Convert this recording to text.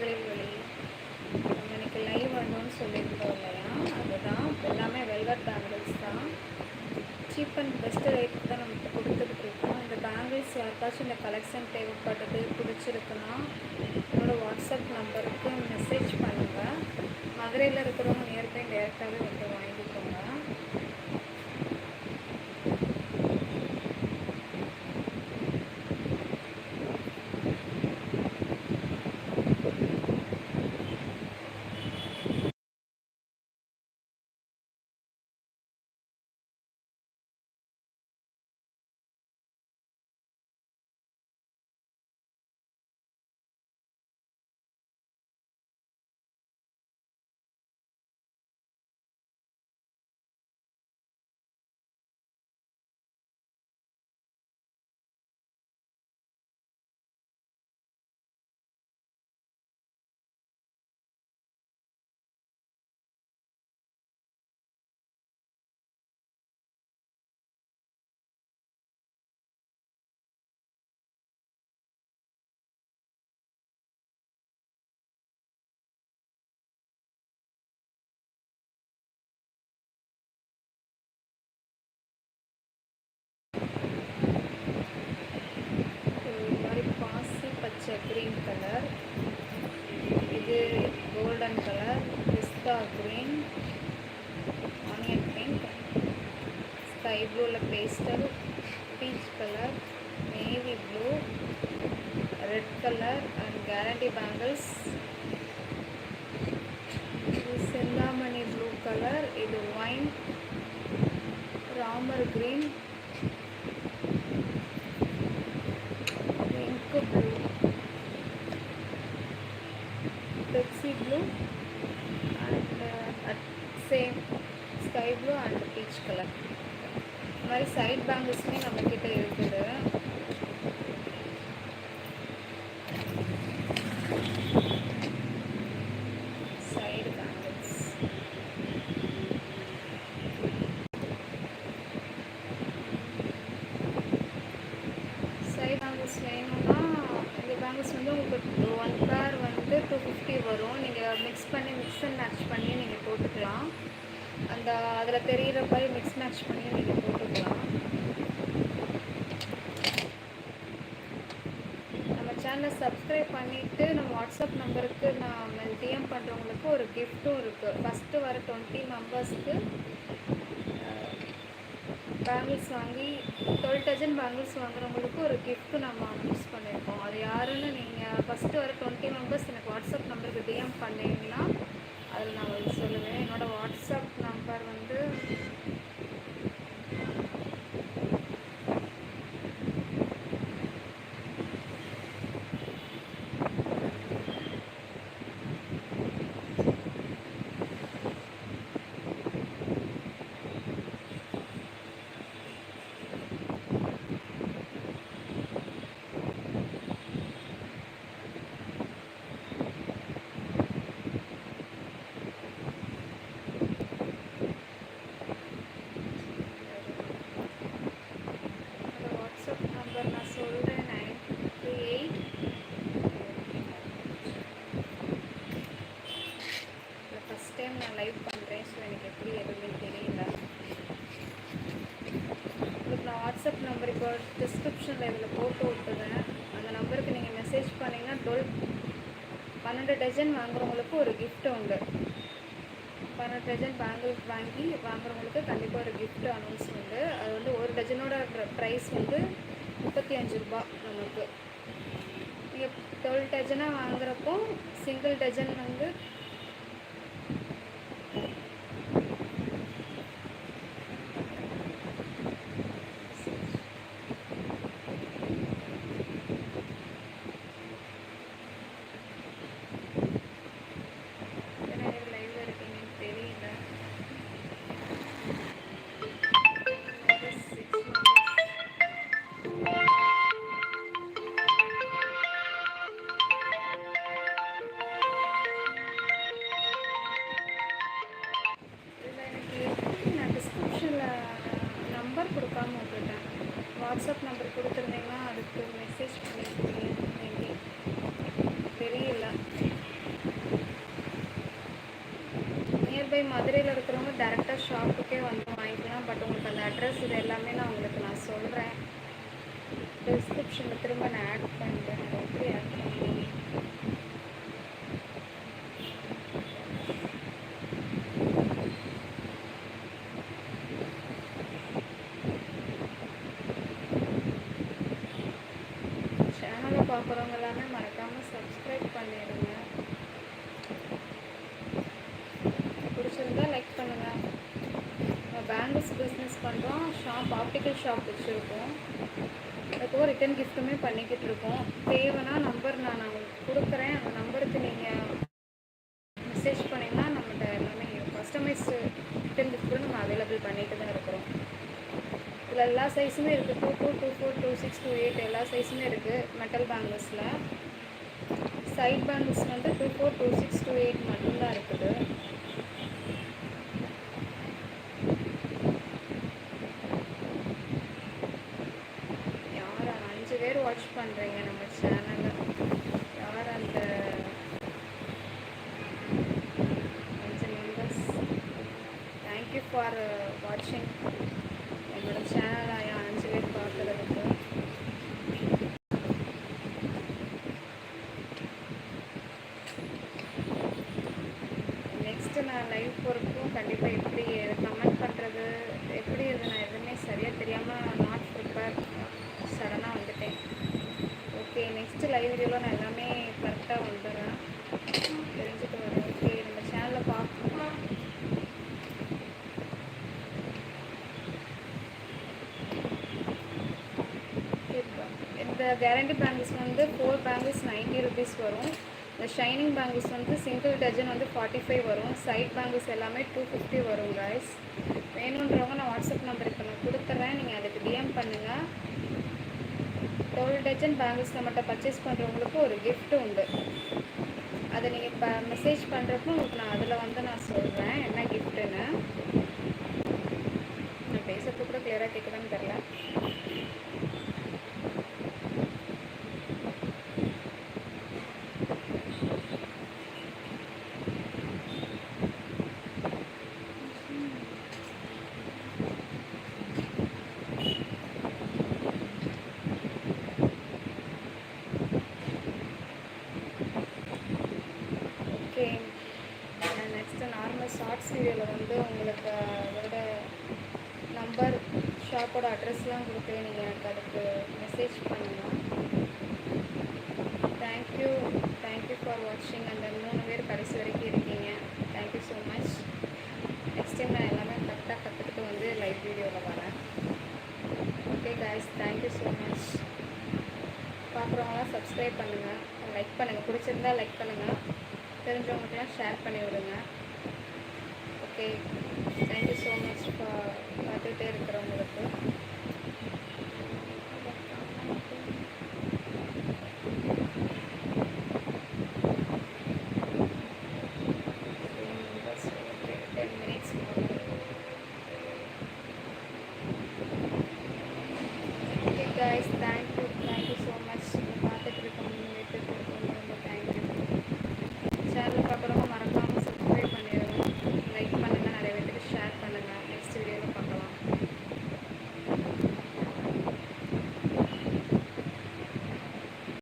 விழிகளில் ஒளி இன்னைக்கு லைவ் வேணும்னு சொல்லியிருந்தோம் இல்லையா அதுதான். எல்லாமே வெல்வெட் பேங்கிள்ஸ் தான். சீப் அண்ட் பெஸ்ட் ரேட் தான் நமக்கு கொடுத்துக்கிட்டு இருக்கோம். இந்த பேங்கிள்ஸ் யாருக்காச்சும் இந்த கலெக்ஷன் தேவைப்பட்டது பிடிச்சிருக்குன்னா என்னோட வாட்ஸ்அப் நம்பருக்கு மெசேஜ் பண்ணுங்கள் மதுரையில் இருக்கிறவங்க நியர்பை டேரெக்டாகவே வந்து வாங்கிக்கோங்க. இது மாதிரி பாசி பச்சை க்ரீன் கலர் இது golden colour pista green onion pink sky ப்ளூவில் pastel peach colour navy blue red colour and guarantee bangles இது செந்தாமணி ப்ளூ கலர் இது ஒயின் ராமர் க்ரீன் சைட் பேங்கிள்ஸுமே நம்மக்கிட்ட இருக்குது. சைடு பேங்கிள்ஸ் சைடு பேங்கிள்ஸ் வேணும்னா இந்த பேங்கிள்ஸ் வந்து உங்களுக்கு ஒன் பேர் வந்து டூ ஃபிஃப்டி வரும். நீங்கள் மிக்ஸ் பண்ணி மிக்ஸ் அண்ட் மேட்ச் பண்ணி நீங்கள் போட்டுக்கலாம். அந்த அதில் தெரிகிற மாதிரி மிக்ஸ் மேட்ச் பண்ணி நீங்கள் போட்டுக்கலாம் நம்ம சேனலை சப்ஸ்கிரைப் பண்ணிவிட்டு நம்ம வாட்ஸ்அப் நம்பருக்கு நான் டிஎம் பண்ணுறவங்களுக்கு ஒரு கிஃப்ட்டும் இருக்குது ஃபஸ்ட்டு வர டுவெண்ட்டி மெம்பர்ஸ்க்கு பேங்கிள்ஸ் வாங்கி டுவெல் டஜன் பேங்கிள்ஸ் வாங்குறவங்களுக்கு ஒரு கிஃப்ட்டு நம்ம அனௌன்ஸ் பண்ணியிருக்கோம் அது யாருன்னு நீங்கள் ஃபஸ்ட்டு வர டுவெண்ட்டி மெம்பர்ஸ் எனக்கு வாட்ஸ்அப் நம்பருக்கு டிஎம் பண்ணீங்கன்னா அதில் நான் வந்து சொல்லுவேன். என்னோடய வாட்ஸ்அப் நம்பர் வந்து என்னோட வாட்ஸ்அப் நம்பர் நான் சொல்கிறேன் nine three eight first time நான் லைவ் பண்ணுறேன் ஸோ எனக்கு எப்படி எதுவுமே தெரியல உங்களுக்கு நான் வாட்ஸ்அப் நம்பர் இப்போ டிஸ்கிரிப்ஷனில் இதில் போட்டு விட்டுறேன். அந்த நம்பருக்கு நீங்கள் மெசேஜ் பண்ணிங்கன்னா டுவெல் பன்னெண்டு டஜன் வாங்குறவங்களுக்கு ஒரு கிஃப்ட் உண்டு. பன்னெண்டு டஜன் பேங்கிள்ஸ் வாங்கி வாங்குறவங்களுக்கு கண்டிப்பாக ஒரு கிஃப்ட் அனௌன்ஸ் உண்டு. அது வந்து ஒரு டஜனோட ப்ரைஸ் வந்து முப்பத்தி அஞ்சு ரூபா நமக்கு. நீங்கள் டுவெல் டஜனாக வாங்குறப்போ சிங்கிள் டஜன் வந்து அட்ரஸ் இது எல்லாமே நான் உங்களுக்கு நான் சொல்கிறேன் டிஸ்கிரிப்ஷனில் திரும்ப நான் ஆட் பண்ணுறேன் அதை எப்படி ஆட் பண்ணுறேன் சேனலை பார்க்குறவங்க எல்லாமே மறக்காமல் சப்ஸ்கிரைப் பண்ணிடுங்க. பிடிச்சிருந்தா லைக் பண்ணுங்கள் பேங்கிள்ஸ் பிஸ்னஸ் பண்ணுறோம் ஷாப் ஆப்டிக்கல் ஷாப் வச்சுருக்கோம். அதுக்கு ரிட்டன் கிஃப்ட்டுமே பண்ணிக்கிட்டு இருக்கோம். தேவைன்னா நம்பர் நான் உங்களுக்கு கொடுக்குறேன். அந்த நம்பருக்கு நீங்கள் மெசேஜ் பண்ணிங்கன்னா நம்மகிட்ட எல்லாமே கஸ்டமைஸ் ரிட்டன் கிஃப்ட்டும் நம்ம அவைலபிள் பண்ணிட்டு தான் இருக்கிறோம். இதில் எல்லா சைஸுமே இருக்குது two two two four two six two eight எல்லா சைஸுமே இருக்குது மெட்டல் பேங்கிள்ஸில் சைட் பேங்கிள்ஸ் வந்து two four two six two eight மட்டும்தான் இருக்குது யார் அஞ்சு பேர் வாட்ச் பண்ணுறீங்க நம்ம சேனலில் யார் அந்த அஞ்சு மெம்பர்ஸ் தேங்க்யூ ஃபார் வாட்சிங் என்னோட சேனலை அஞ்சு பேர் பார்க்குறதுக்கு நெக்ஸ்ட்டு நான் லைவ் போகிறப்போ கண்டிப்பாக எப்படி கமெண்ட் பண்ணுறது எப்படி இது நான் எதுவுமே சரியாக தெரியாமல் நாட் ப்ரிப்பேர் சடனாக வந்துட்டேன் ஓகே நெக்ஸ்ட்டு லைவ் வீடியோவில் நான் எல்லாமே கரெக்டாக வந்துடுறேன் தெரிஞ்சுட்டு வரேன் ஓகே நம்ம சேனலில் பார்க்கணும் இந்த கேரண்டி பேங்கிள்ஸ் வந்து ஃபோர் பேங்கிள்ஸ் நைன்ட்டி ருபீஸ் வரும். இந்த ஷைனிங் பேங்கிள்ஸ் வந்து சிங்கிள் டஜன் வந்து ஃபார்ட்டி ஃபைவ் வரும். சைட் பேங்கிள்ஸ் எல்லாமே டூ ஃபிஃப்டி வரும் காய்ஸ் வேணுன்றவங்க நான் வாட்ஸ்அப் நம்பர் இப்போ நான் கொடுத்துட்றேன் நீங்கள் அதுக்கு டிஎம் பண்ணுங்கள் டுவெல் டஜன் பேங்கிள்ஸ் நம்மகிட்ட பர்ச்சேஸ் பண்ணுறவங்களுக்கு ஒரு கிஃப்ட்டு உண்டு. அதை நீங்கள் இப்போ மெசேஜ் பண்ணுறப்போ உங்களுக்கு நான் அதில் வந்து நான் சொல்கிறேன் என்ன கிஃப்ட்டுன்னு நான் பேசுறது கூட கிளியராக கேட்குதான்னு தெரில ஓகே நெக்ஸ்ட்டு நார்மல் ஷார்ட்ஸ் வீடியோவில் வந்து உங்களுக்கு அதோட நம்பர் ஷாப்போட அட்ரஸ்லாம் கொடுத்து நீங்கள் எனக்கு அதுக்கு மெசேஜ் பண்ணலாம் தேங்க்யூ தேங்க்யூ ஃபார் வாட்சிங் அந்த மூணு பேர் கடைசி வரைக்கும் இருக்கீங்க. Thank you so much next time நான் எல்லாமே கரெக்டாக கற்றுக்கிட்டு வந்து லைவ் வீடியோவில் வரேன். Okay guys thank you so much பார்க்குறவங்களாம் subscribe பண்ணுங்கள் லைக் பண்ணுங்கள் பிடிச்சிருந்தா லைக் பண்ணுங்கள் தெரிஞ்சவங்கள்ட்டலாம் ஷேர் பண்ணி விடுங்க. Okay guys. Thank